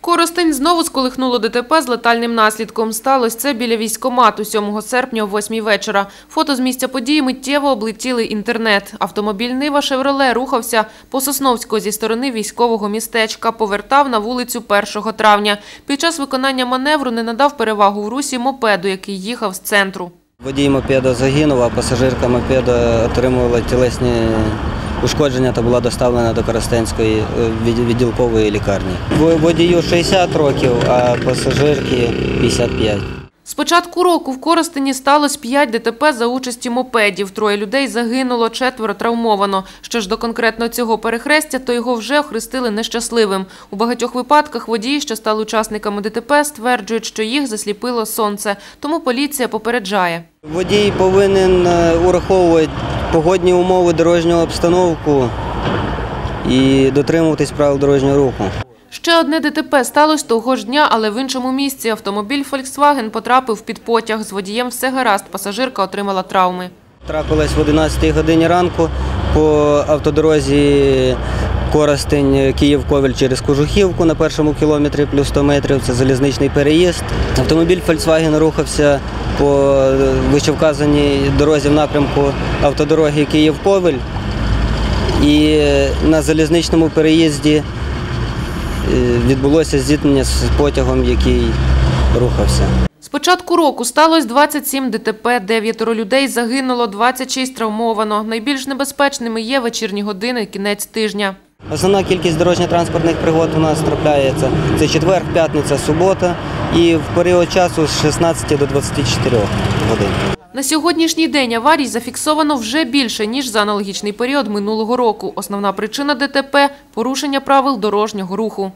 Коростень знову сколихнуло ДТП з летальним наслідком. Сталося це біля військкомату 7 серпня о 8 вечора. Фото з місця події миттєво облетіли інтернет. Автомобіль Нива «Шевроле» рухався по Сосновського зі сторони військового містечка, повертав на вулицю 1 травня. Під час виконання маневру не надав перевагу в русі мопеду, який їхав з центру. Водій мопеда загинув, а пасажирка мопеда отримувала тілесні ушкодження та була доставлена до Коростенської е, відділкової лікарні. Водію 60 років, а пасажирки 55. З початку року в Коростені сталося 5 ДТП за участі мопедів. Троє людей загинуло, четверо травмовано. Що ж до конкретно цього перехрестя, то його вже охрестили нещасливим. У багатьох випадках водії, що стали учасниками ДТП, стверджують, що їх засліпило сонце. Тому поліція попереджає. Водій повинен е, ураховувати погодні умови, дорожню обстановку і дотримуватись правил дорожнього руху. Ще одне ДТП сталося того ж дня, але в іншому місці. Автомобіль Volkswagen потрапив під потяг. З водієм все гаразд. Пасажирка отримала травми. Трапилась в 11 годині ранку по автодорозі Коростень Київ-Ковель через Кожухівку на першому кілометрі плюс 100 метрів. Це залізничний переїзд. Автомобіль Volkswagen рухався по вищевказаній дорозі в напрямку автодороги Київ-Ковель. І на залізничному переїзді е, відбулося зіткнення з потягом, який рухався. З початку року сталося 27 ДТП, дев'ятеро людей загинуло, 26 травмовано. Найбільш небезпечними є вечірні години, кінець тижня. Основна кількість дорожньо-транспортних пригод у нас трапляється. Це четвер, п'ятниця, субота і в період часу з 16 до 24 годин. На сьогоднішній день аварій зафіксовано вже більше, ніж за аналогічний період минулого року. Основна причина ДТП – порушення правил дорожнього руху.